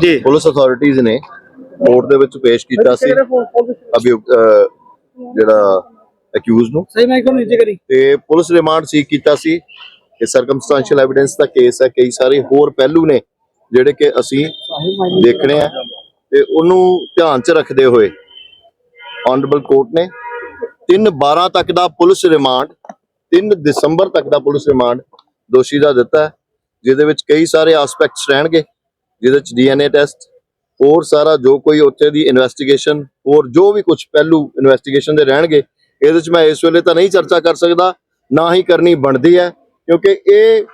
ਜੀ। ਪੁਲਿਸ ਅਥਾਰਟੀਆਂ ਨੇ ਕੋਰਟ ਦੇ ਵਿੱਚ ਪੇਸ਼ ਕੀਤਾ ਸੀ। ਅਹ, ਜਿਹੜਾ ਅਕਿਊਜ਼ ਨੂੰ। ਸਹੀ ਮੈਂ ਕਿਉਂ ਨੀਚੇ ਕਰੀ? ਤੇ ਪੁਲਿਸ ਰਿਮਾਂਡ ਸੀ ਕੀਤਾ ਸੀ। ਕਿ ਸਰਕਮਸਟੈਂਸ਼ੀਅਲ ਐਵੀਡੈਂਸ ਦਾ ਕੇਸ ਹੈ। ਕਈ ਸਾਰੇ ਹੋਰ ਪਹਿਲੂ ਨੇ ਜਿਹੜੇ ਕਿ ਅਸੀਂ ਦੇਖਣੇ ਆ। ਤੇ ਉਹਨੂੰ ਧਿਆਨ 'ਚ ਰੱਖਦੇ ਹੋਏ ਆਨਰੇਬਲ ਕੋਰਟ ਨੇ 3 12 ਤੱਕ ਦਾ ਪੁਲਿਸ ਰਿਮਾਂਡ 3 ਦਸੰਬਰ ਤੱਕ ਦਾ ਪੁਲਿਸ ਰਿਮਾਂਡ ਦੋਸ਼ੀ ਦਾ ਦਿੱਤਾ ਹੈ, ਜਿਹਦੇ ਵਿੱਚ ਕਈ ਸਾਰੇ ਐਸਪੈਕਟਸ ਰਹਿਣਗੇ, ਜਿਹਦੇ ਚ ਡੀਐਨਏ ਟੈਸਟ ਹੋਰ ਸਾਰਾ ਜੋ ਕੋਈ ਉੱਥੇ ਦੀ ਇਨਵੈਸਟੀਗੇਸ਼ਨ ਹੋਰ ਜੋ ਵੀ ਕੁਝ ਪਹਿਲੂ ਇਨਵੈਸਟੀਗੇਸ਼ਨ ਦੇ ਰਹਿਣਗੇ, ਇਹਦੇ ਚ ਮੈਂ ਇਸ ਵੇਲੇ ਤਾਂ ਨਹੀਂ ਚਰਚਾ ਕਰ ਸਕਦਾ, ਨਾ ਹੀ ਕਰਨੀ ਬਣਦੀ ਹੈ, ਕਿਉਂਕਿ ਇਹ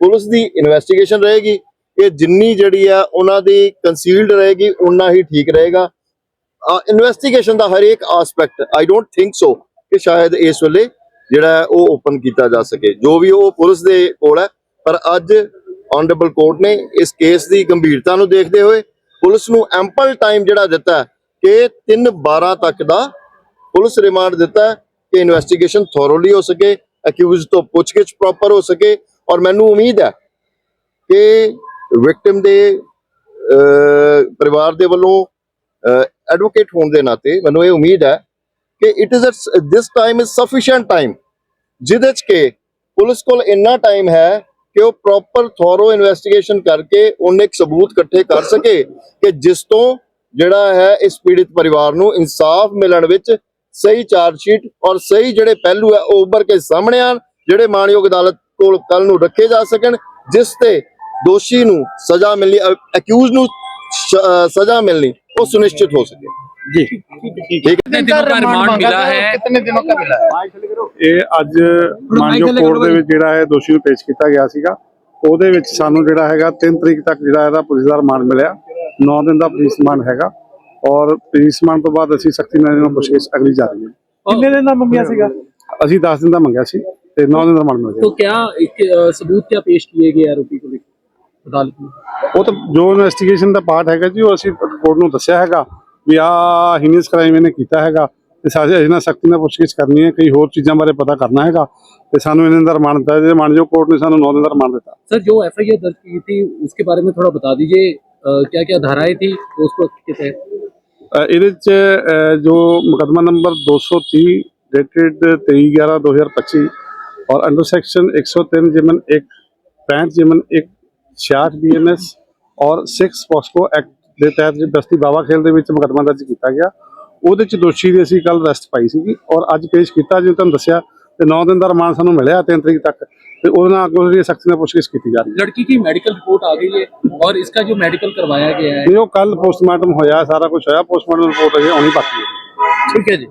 ਪੁਲਿਸ ਦੀ ਇਨਵੈਸਟੀਗੇਸ਼ਨ ਰਹੇਗੀ, ਇਹ ਜਿੰਨੀ ਜਿਹੜੀ ਆ ਉਹਨਾਂ ਦੀ ਕੰਸੀਲਡ ਰਹੇਗੀ ਉਨਾ ਹੀ ਠੀਕ ਰਹੇਗਾ। ਇਨਵੈਸਟੀਗੇਸ਼ਨ ਦਾ ਹਰੇਕ aspect I don't think so ਕਿ ਸ਼ਾਇਦ ਇਸ ਵੇਲੇ ਜਿਹੜਾ ਹੈ ਉਹ ਓਪਨ ਕੀਤਾ ਜਾ ਸਕੇ, ਜੋ ਵੀ ਉਹ ਪੁਲਿਸ ਦੇ ਕੋਲ ਹੈ ਪਰ ਅੱਜ ਆਨਰੇਬਲ ਕੋਰਟ ਨੇ ਇਸ ਕੇਸ ਦੀ ਗੰਭੀਰਤਾ ਨੂੰ ਦੇਖਦੇ ਹੋਏ ਪੁਲਿਸ ਨੂੰ ਐਂਪਲ ਟਾਈਮ ਜਿਹੜਾ ਦਿੱਤਾ ਕਿ 3 12 ਤੱਕ ਦਾ ਪੁਲਿਸ ਰਿਮਾਂਡ ਦਿੱਤਾ ਕਿ ਇਨਵੈਸਟੀਗੇਸ਼ਨ ਥੋਰੋਲੀ ਹੋ ਸਕੇ ਅਕਿਊਜ਼ ਤੋਂ ਪੁੱਛਗਿੱਛ ਪ੍ਰੋਪਰ ਹੋ ਸਕੇ ਔਰ ਮੈਨੂੰ ਉਮੀਦ ਹੈ ਕਿ ਵਿਕਟਿਮ ਦੇ ਪਰਿਵਾਰ ਦੇ ਵੱਲੋਂ ਐਡਵੋਕੇਟ ਹੋਣ ਦੇ ਨਾਤੇ ਮੈਨੂੰ ਇਹ ਉਮੀਦ ਹੈ ਕਿ it is this time is sufficient time ਜਿਹਦੇ ਚ ਕਿ ਪੁਲਿਸ ਕੋਲ ਇੰਨਾ ਟਾਈਮ ਹੈ ਕਿ ਉਹ ਪ੍ਰੋਪਰ ਥੋਰੋ ਇਨਵੈਸਟੀਗੇਸ਼ਨ ਕਰਕੇ ਉਹਨੇ ਸਬੂਤ ਇਕੱਠੇ ਕਰ ਸਕੇ ਕਿ ਜਿਸ ਤੋਂ ਜਿਹੜਾ ਹੈ ਇਸ ਪੀੜਿਤ ਪਰਿਵਾਰ ਨੂੰ ਇਨਸਾਫ ਮਿਲਣ ਵਿੱਚ ਸਹੀ ਚਾਰਜ ਸ਼ੀਟ ਔਰ ਸਹੀ ਜਿਹੜੇ ਪਹਿਲੂ ਹੈ ਉਹ ਉੱਭਰ ਕੇ ਸਾਹਮਣੇ ਆਣ ਜਿਹੜੇ ਮਾਨਯੋਗ ਅਦਾਲਤ ਕੋਲ ਕੱਲ ਨੂੰ ਰੱਖੇ ਜਾ ਸਕਣ, ਜਿਸ ਤੇ ਦੋਸ਼ੀ ਨੂੰ ਸਜ਼ਾ ਮਿਲਣੀ ਅਕਿਊਜ਼ ਨੂੰ ਸਜ਼ਾ ਮਿਲਣੀ, ਉਹ ਸੁਨਿਸ਼ਚਿਤ ਹੋ ਸਕੇ। ਜੀ ਠੀਕ ਹੈ कितने दिनों का रिमांड मिला है कितने दिनों का मिला है ਇਹ ਅੱਜ ਮਾਨਯੋਗ ਕੋਰਟ ਦੇ ਵਿੱਚ ਜਿਹੜਾ ਹੈ ਦੋਸ਼ੀ ਨੂੰ ਪੇਸ਼ ਕੀਤਾ ਗਿਆ ਸੀਗਾ ਉਹਦੇ ਵਿੱਚ ਸਾਨੂੰ ਜਿਹੜਾ ਹੈਗਾ 3 ਤਰੀਕ ਤੱਕ ਜਿਹੜਾ ਇਹਦਾ ਪੁਲਿਸ ਦਾ ਰਿਮਾਂਡ ਮਿਲਿਆ 9 ਦਿਨ ਦਾ ਪੁਲਿਸ ਰਿਮਾਂਡ ਹੈਗਾ ਔਰ ਪੁਲਿਸ ਰਿਮਾਂਡ ਤੋਂ ਬਾਅਦ ਅਸੀਂ ਸਖਤੀ ਨਾਲ ਇਹਨਾਂ ਨੂੰ ਪੁੱਛਗਿੱਛ ਅਗਲੀ ਜਾਰੀ ਹੈ कितने दिन का मंगिया सीगा ਅਸੀਂ 10 ਦਿਨ ਦਾ ਮੰਗਿਆ ਸੀ ਤੇ 9 ਦਿਨ ਦਾ ਰਿਮਾਂਡ ਮਿਲ तो ਗਿਆ क्या एक, अ, सबूत क्या पेश किए गए आरोपी को लेकर अदालत में ਉਹ ਤਾਂ ਜੋ ਇਨਵੈਸਟੀਗੇਸ਼ਨ ਦਾ ਪਾਰਟ ਹੈਗਾ ਜੀ ਉਹ ਅਸੀਂ ਕੋਰਟ ਨੂੰ ਦੱਸਿਆ ਹੈਗਾ ਵੀ ਆ ਹੀਨੀਅਸ ਕ੍ਰਾਈਮ ਇਹਨੇ ਕੀਤਾ ਹੈਗਾ ਤੇ ਸਾਰੇ ਅਜਿਹਾ ਸਖਤੀ ਨਾਲ ਪੁੱਛਗਿੱਛ ਕਰਨੀ ਹੈ ਕਈ ਹੋਰ ਚੀਜ਼ਾਂ ਬਾਰੇ ਪਤਾ ਕਰਨਾ ਹੈਗਾ ਤੇ ਸਾਨੂੰ ਇਹਨਾਂ ਦਾ ਰਿਮਾਂਡ ਦਿੱਤਾ ਜੇ ਮਾਨਯੋਗ ਕੋਰਟ ਨੇ ਸਾਨੂੰ 9 ਦਿਨ ਦਾ ਰਿਮਾਂਡ ਦਿੱਤਾ सर जो एफ आई आर दर्ज की थी उसके बारे में थोड़ा बता दीजिए क्या क्या धाराएं थी उसको के तहत ਅ, ਇਹਦੇ ਚ ਅ, ਜੋ ਮੁਕਦਮਾ ਨੰਬਰ 230 ਡੇਟਡ 23/11/2025 ਔਰ ਅੰਡਰ ਸੈਕਸ਼ਨ 103 ਜਿਮਨ 1 65 ਜਿਮਨ 1 66 ਬੀਐਨਐਸ ਔਰ 6 ਪੋਸਕੋ ਐਕਟ ਦੇ ਤਹਿਤ ਜੀ ਬਸਤੀ ਬਾਵਾ ਖੇਲ ਦੇ ਵਿੱਚ ਮੁਕੱਦਮਾ ਦਰਜ ਕੀਤਾ ਗਿਆ। ਉਹਦੇ ਚ ਦੋਸ਼ੀ ਦੀ ਅਸੀਂ ਕੱਲ ਅਰੈਸਟ ਪਾਈ ਸੀਗੀ ਔਰ ਅੱਜ ਪੇਸ਼ ਕੀਤਾ ਜਿਵੇਂ ਤੁਹਾਨੂੰ ਦੱਸਿਆ ਤੇ 9 ਦਿਨ ਦਾ ਰਿਮਾਂਡ ਸਾਨੂੰ ਮਿਲਿਆ 3 ਤਰੀਕ ਤੱਕ। ਤੇ ਉਹਨਾਂ ਅੱਗੋਂ ਜਿਹੜੀ ਸਖਤ ਨਾਲ ਪੁੱਛਗਿੱਛ ਕੀਤੀ ਜਾ ਰਹੀ ਹੈ। ਲੜਕੀ ਦੀ ਮੈਡੀਕਲ ਰਿਪੋਰਟ ਆ ਗਈ ਹੈ ਔਰ ਇਸਕਾ ਜੋ ਮੈਡੀਕਲ ਕਰਵਾਇਆ ਗਿਆ ਹੈ। ਇਹ ਕੱਲ ਪੋਸਟਮਾਰਟਮ ਹੋਇਆ ਸਾਰਾ ਕੁਝ ਹੋਇਆ ਪੋਸਟਮਾਰਟਮ ਰਿਪੋਰਟ ਅਜੇ ਆਉਣੀ ਬਾਕੀ ਹੈ। ਠੀਕ ਹੈ ਜੀ।